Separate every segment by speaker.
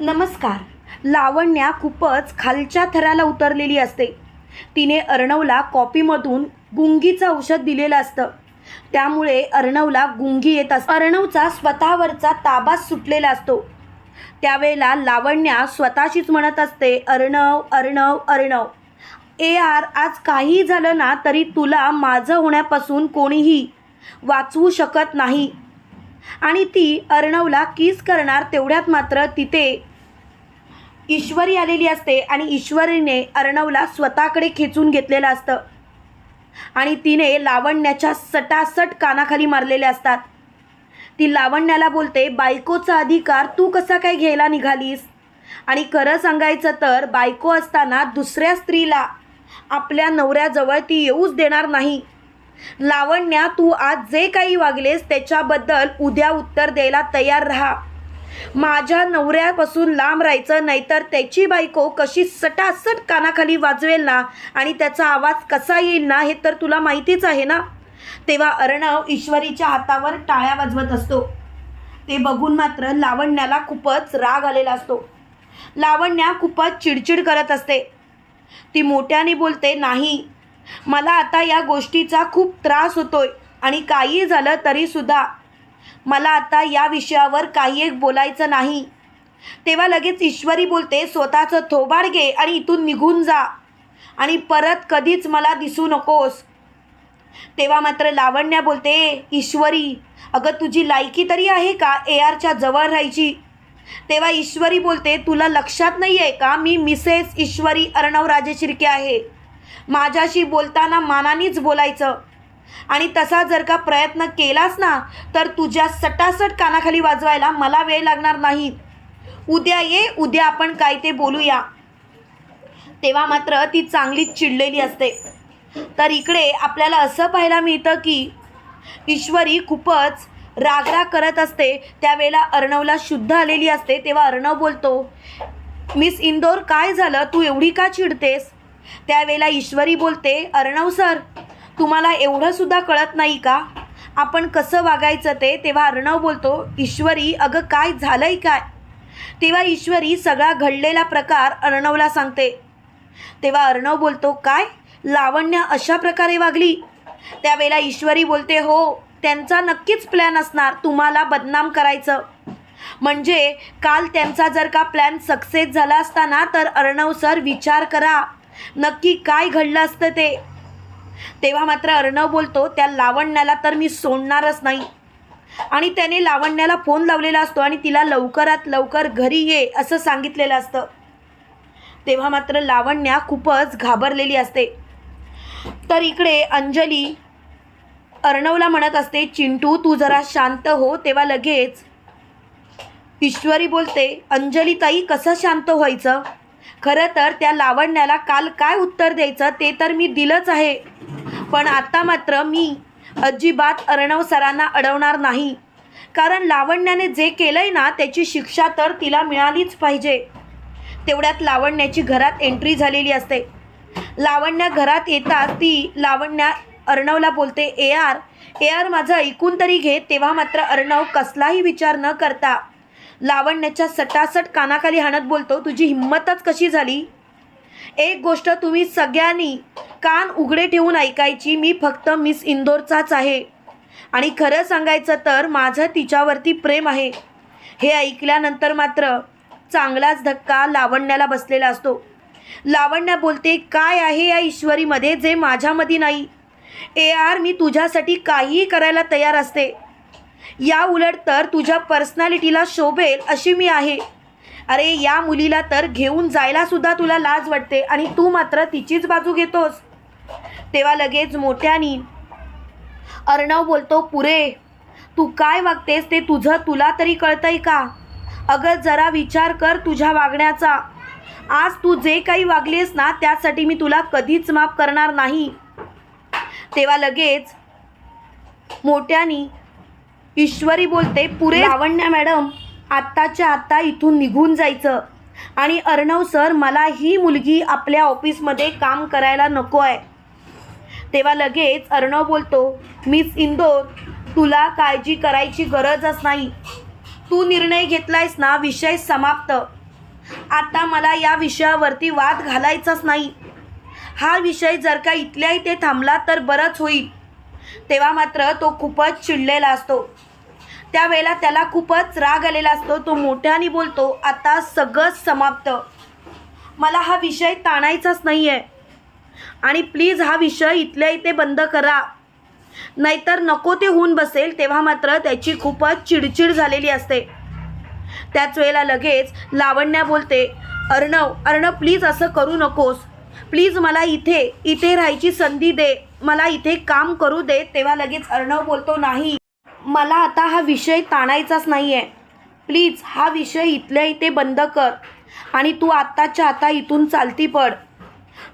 Speaker 1: नमस्कार. लावण्या खूपच खालच्या थराला उतरलेली असते. तिने अर्णवला कॉपीमधून गुंगीचं औषध दिलेलं असतं. त्यामुळे अर्णवला गुंगी येत असते. अर्णवचा स्वतःवरचा ताबा सुटलेला असतो. त्यावेळेला लावण्या स्वतःशीच म्हणत असते अर्णव अर्णव अर्णव. ए आर आज काही झालं ना तरी तुला माझं होण्यापासून कोणीही वाचवू शकत नाही. आणि ती अर्णवला किस करणार तेवढ्यात मात्र तिथे ईश्वरी आलेली असते आणि ईश्वरीने अर्णवला स्वतःकडे खेचून घेतलेलं असतं. आणि तिने लावण्याच्या सटासट कानाखाली मारलेले असतात. ती लावण्याला बोलते बायकोचा अधिकार तू कसा काय घ्यायला निघालीस? आणि खरं सांगायचं तर बायको असताना दुसऱ्या स्त्रीला आपल्या नवऱ्याजवळ ती येऊच देणार नाही. लावण्या तू आज जे काही वागलेस त्याच्याबद्दल उद्या उत्तर द्यायला तयार राहा. माझ्या नवऱ्यापासून लांब राहायचं नाहीतर त्याची बायको कशी सटासट कानाखाली वाजवेल ना? आणि त्याचा आवाज कसा येईल ना हे तर तुला माहितीच आहे ना? तेव्हा अर्णव ईश्वरीच्या हातावर टाळ्या वाजवत असतो. ते बघून मात्र लावण्याला खूपच राग आलेला असतो. लावण्या खूपच चिडचिड करत असते. ती मोठ्याने बोलते नाही मला आता या गोष्टीचा खूप त्रास होतोय आणि काही झालं तरीसुद्धा मला आता या विषयावर काही एक बोलायचं नाही. तेव्हा लगेच ईश्वरी बोलते स्वतःचं थोबाड घे आणि इथून निघून जा. आणि परत कधीच मला दिसू नकोस. तेव्हा मात्र लावण्या बोलते ईश्वरी अगं तुझी लायकी तरी आहे का ए आरच्या जवळ राहायची? तेव्हा ईश्वरी बोलते तुला लक्षात नाही आहे का मी मिसेस ईश्वरी अर्णव राजे शिर्के आहे. माझ्याशी बोलताना मानानीच बोलायचं. आणि तसा जर का प्रयत्न केलास ना तर तुझ्या सटासट कानाखाली वाजवायला मला वेळ लागणार नाही. उद्या ये उद्या आपण काय ते बोलूया. तेव्हा मात्र ती चांगलीच चिडलेली असते. तर इकडे आपल्याला असं पाहायला मिळतं की ईश्वरी खूपच रागराग करत असते. त्यावेळेला अर्णवला शुद्ध आलेली असते तेव्हा अर्णव बोलतो मिस इंदोर काय झालं? तू एवढी का चिडतेस? त्यावेळेला ईश्वरी बोलते अर्णव सर तुम्हाला एवढंसुद्धा कळत नाही का? आपण कसं वागायचं ते? तेव्हा अर्णव बोलतो ईश्वरी अगं काय झालंय काय? तेव्हा ईश्वरी सगळा घडलेला प्रकार अर्णवला सांगते. तेव्हा अर्णव बोलतो काय? लावण्य अशा प्रकारे वागली? त्यावेळेला ईश्वरी बोलते हो त्यांचा नक्कीच प्लॅन असणार तुम्हाला बदनाम करायचं. म्हणजे काल त्यांचा जर का प्लॅन सक्सेस झाला असताना तर अर्णव सर विचार करा. नक्की काय घडलं असतं ते? तेव्हा मात्र अर्णव बोलतो त्या लावण्याला तर मी सोडणारच नाही. आणि त्याने लावण्याला फोन लावलेला असतो आणि तिला लवकरात लवकर घरी ये असं सांगितलेलं असतं. तेव्हा मात्र लावण्या खूपच घाबरलेली असते. तर इकडे अंजली अर्णवला म्हणत असते चिंटू तू जरा शांत हो. तेव्हा लगेच ईश्वरी बोलते अंजली ताई कसं शांत व्हायचं? खरं तर त्या लावण्याला काल काय उत्तर द्यायचं ते तर मी दिलंच आहे. पण आत्ता मात्र मी अजिबात अर्णव सरांना अडवणार नाही. कारण लावण्याने जे केलंय ना त्याची शिक्षा तर तिला मिळालीच पाहिजे. तेवढ्यात लावण्याची घरात एंट्री झालेली असते. लावण्या घरात येतात ती लावण्या अर्णवला बोलते ए आर ए आर माझं ऐकून तरी घे तेव्हा मात्र अर्णव कसलाही विचार न करता लावण्याच्या सटासट कानाखाली हाणत बोलतो. तुझी हिंमतच कशी झाली? एक गोष्ट तुम्ही सगळ्यांनी कान उघडे ठेवून ऐकायची मी फक्त मिस इंदोरचाच आहे. आणि खरं सांगायचं तर माझं तिच्यावरती प्रेम आहे. हे ऐकल्यानंतर मात्र चांगलाच धक्का लावण्याला बसलेला असतो. लावण्या बोलते काय आहे या ईश्वरीमध्ये जे माझ्यामध्ये नाही? ए आर मी तुझ्यासाठी काहीही करायला तयार असते. या उलट तर तुझ्या पर्सनॅलिटीला शोभेल अशी मी आहे. अरे या मुलीला तर घेऊन जायला सुद्धा तुला लाज वाटते आणि तू मात्र तिचीच बाजू घेतोस. तेव्हा लगेच मोठ्यानी अर्णव बोलतो पुरे तू काय वागतेस ते तुझं तुला तरी कळतंय का? अगं जरा विचार कर तुझ्या वागण्याचा. आज तू जे काही वागलीस ना त्यासाठी मी तुला कधीच माफ करणार नाही. तेव्हा लगेच मोठ्यानी ईश्वरी बोलते पुरे लावण्या मॅडम आत्ताच्या आत्ता इथून निघून जायचं. आणि अर्णव सर मला ही मुलगी आपल्या ऑफिसमध्ये काम करायला नको आहे. तेव्हा लगेच अर्णव बोलतो मिस इंदोर तुला काळजी करायची गरजच नाही. तू निर्णय घेतलायस ना विषय समाप्त. आता मला या विषयावरती वाद घालायचाच नाही. हा विषय जर का इथल्या इथे थांबला तर बरंच होईल. तेव्हा मात्र तो खूपच चिडलेला असतो. त्यावेळेला त्याला खूपच राग आलेला असतो. तो मोठ्याने बोलतो आता सगळंच समाप्त. मला हा विषय ताणायचाच नाही आहे आणि प्लीज हा विषय इथल्या इथे बंद करा. नाहीतर नको ते होऊन बसेल. तेव्हा मात्र त्याची खूपच चिडचिड झालेली असते. त्याच वेळेला लगेच लावण्या बोलते अर्णव अर्णव प्लीज असं करू नकोस. प्लीज मला इथे इथे राहायची संधी दे. मला इथे काम करू दे. तेव्हा लगेच अर्णव बोलतो नाही. मला आता हा विषय ताणायचाच नाही आहे प्लीज हा विषय इथल्या इथे बंद कर. आणि तू आत्ताच्या आता इथून चालती पड.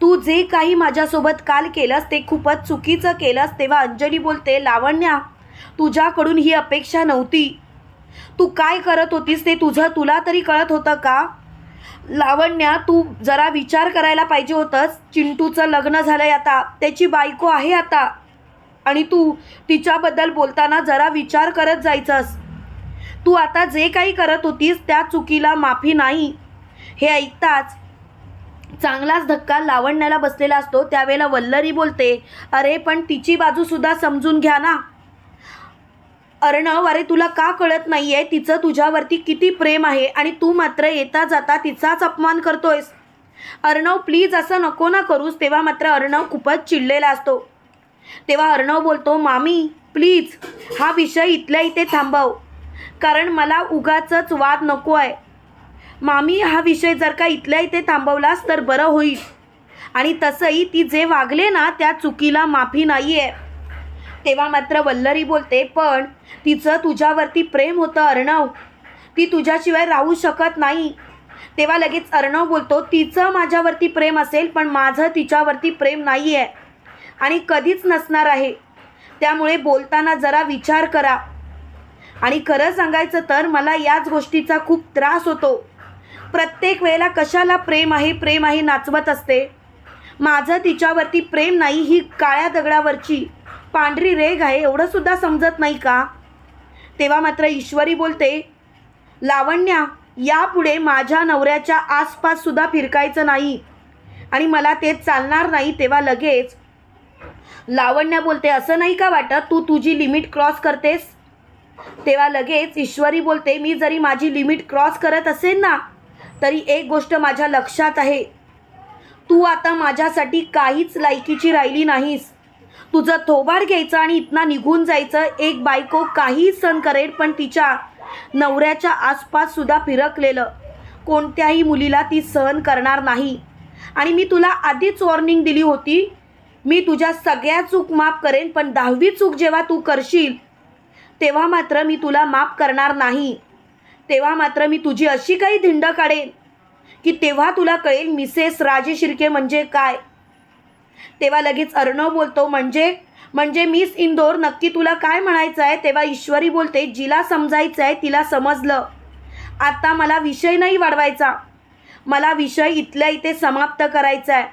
Speaker 1: तू जे काही माझ्यासोबत काल केलंस ते खूपच चुकीचं केलंस. तेव्हा अंजली बोलते लावण्या तुझ्याकडून ही अपेक्षा नव्हती. तू काय करत होतीस ते तुझं तुला तरी कळत होतं का? लावण्या तू जरा विचार करायला पाहिजे होतंस. चिंटूचं लग्न झालंय आता. त्याची बायको आहे आता. आणि तू तिच्याबद्दल बोलताना जरा विचार करत जायचंस. तू आता जे काही करत होतीस त्या चुकीला माफी नाही. हे ऐकताच चांगलाच धक्का लावण्याला बसलेला असतो. त्यावेळेला वल्लरी बोलते अरे पण तिची बाजूसुद्धा समजून घ्या ना. अर्णव अरे तुला का कळत नाही आहे तिचं तुझ्यावरती किती प्रेम आहे आणि तू मात्र येता जाता तिचाच अपमान करतोयस. अर्णव प्लीज असं नको ना करूस. तेव्हा मात्र अर्णव खूपच चिडलेला असतो. तेव्हा अर्णव बोलतो मामी प्लीज हा विषय इथल्या इथे थांबव. कारण मला उगाचच वाद नको आहे मामी हा विषय जर का इथल्या इथे थांबवलास तर बरं होईल. आणि तसंही ती जे वागले ना त्या चुकीला माफी नाही आहे तेव्हा मात्र वल्लरी बोलते पण तिचं तुझ्यावरती प्रेम होतं अर्णव. ती तुझ्याशिवाय राहू शकत नाही. तेव्हा लगेच अर्णव बोलतो तिचं माझ्यावरती प्रेम असेल पण माझं तिच्यावरती प्रेम नाही आहे आणि कधीच नसणार आहे. त्यामुळे बोलताना जरा विचार करा. आणि खरं सांगायचं तर मला याच गोष्टीचा खूप त्रास होतो. प्रत्येक वेळेला कशाला प्रेम आहे प्रेम आहे नाचवत असते. माझं तिच्यावरती प्रेम नाही ही काळ्या दगडावरची. पांढरी रेग आहे एवढं सुद्धा समजत नाही का? तेव्हा मात्र ईश्वरी बोलते लावण्या यापुढे माझ्या नवऱ्याच्या आसपास सुद्धा फिरकायचं नाही आणि मला ते चालणार नाही. तेव्हा लगेच लावण्या बोलते असं नाही का वाटत तू तुझी लिमिट क्रॉस करतेस? तेव्हा लगेच ईश्वरी बोलते मी जरी माझी लिमिट क्रॉस करत असेल ना तरी एक गोष्ट माझ्या लक्षात आहे. तू आता माझ्यासाठी काहीच लायकीची राहिली नाहीस. तुझं थोबाड घ्यायचं आणि इथनं निघून जायचं. एक बायको काही सण करेल पण तिच्या नवऱ्याच्या आसपास सुद्धा फिरकलेलं. कोणत्याही मुलीला ती सहन करणार नाही. आणि मी तुला आधीच वॉर्निंग दिली होती. मी तुझ्या सगळ्या चूक माफ करेन पण दहावी चूक जेव्हा तू करशील तेव्हा मात्र मी तुला माफ करणार नाही. तेव्हा मात्र मी तुझी अशी काही धिंड काढेन की तेव्हा तुला कळेल मिसेस राजे शिर्के म्हणजे काय. तेव्हा लगेच अर्णव बोलतो म्हणजे म्हणजे मिस इंदोर नक्की तुला काय म्हणायचं आहे? तेव्हा ईश्वरी बोलते जिला समजायचं आहे तिला समजलं. आता मला विषय नाही वाढवायचा. मला विषय इथल्या इथे समाप्त करायचा आहे.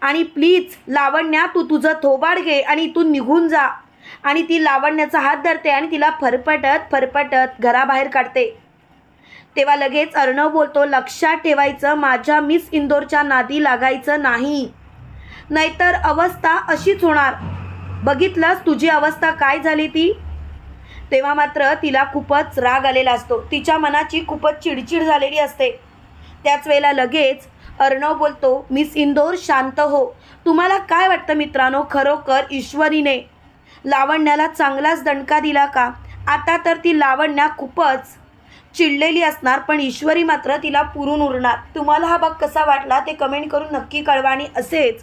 Speaker 1: आणि प्लीज लावण्या तू तुझं थोबाड घे आणि इथून निघून जा. आणि ती लावण्याचा हात धरते आणि तिला फरफटत फरफटत घराबाहेर काढते. तेव्हा लगेच अर्णव बोलतो लक्षात ठेवायचं माझ्या मिस इंदोरच्या नादी लागायचं नाही. नाहीतर अवस्था अशीच होणार. बघितलंस तुझी अवस्था काय झाली ती? तेव्हा मात्र तिला खूपच राग आलेला असतो. तिच्या मनाची खूपच चिडचिड झालेली असते. त्याच वेळेला लगेच अर्णव बोलतो मिस इंदोर शांत हो. तुम्हाला काय वाटतं मित्रांनो? खरोखर ईश्वरीने लावण्याला चांगलाच दणका दिला का? आता तर ती लावण्या खूपच चिडलेली असणार पण ईश्वरी मात्र तिला पुरून उरणार. तुम्हाला हा भाग कसा वाटला ते कमेंट करून नक्की कळवा आणि असेच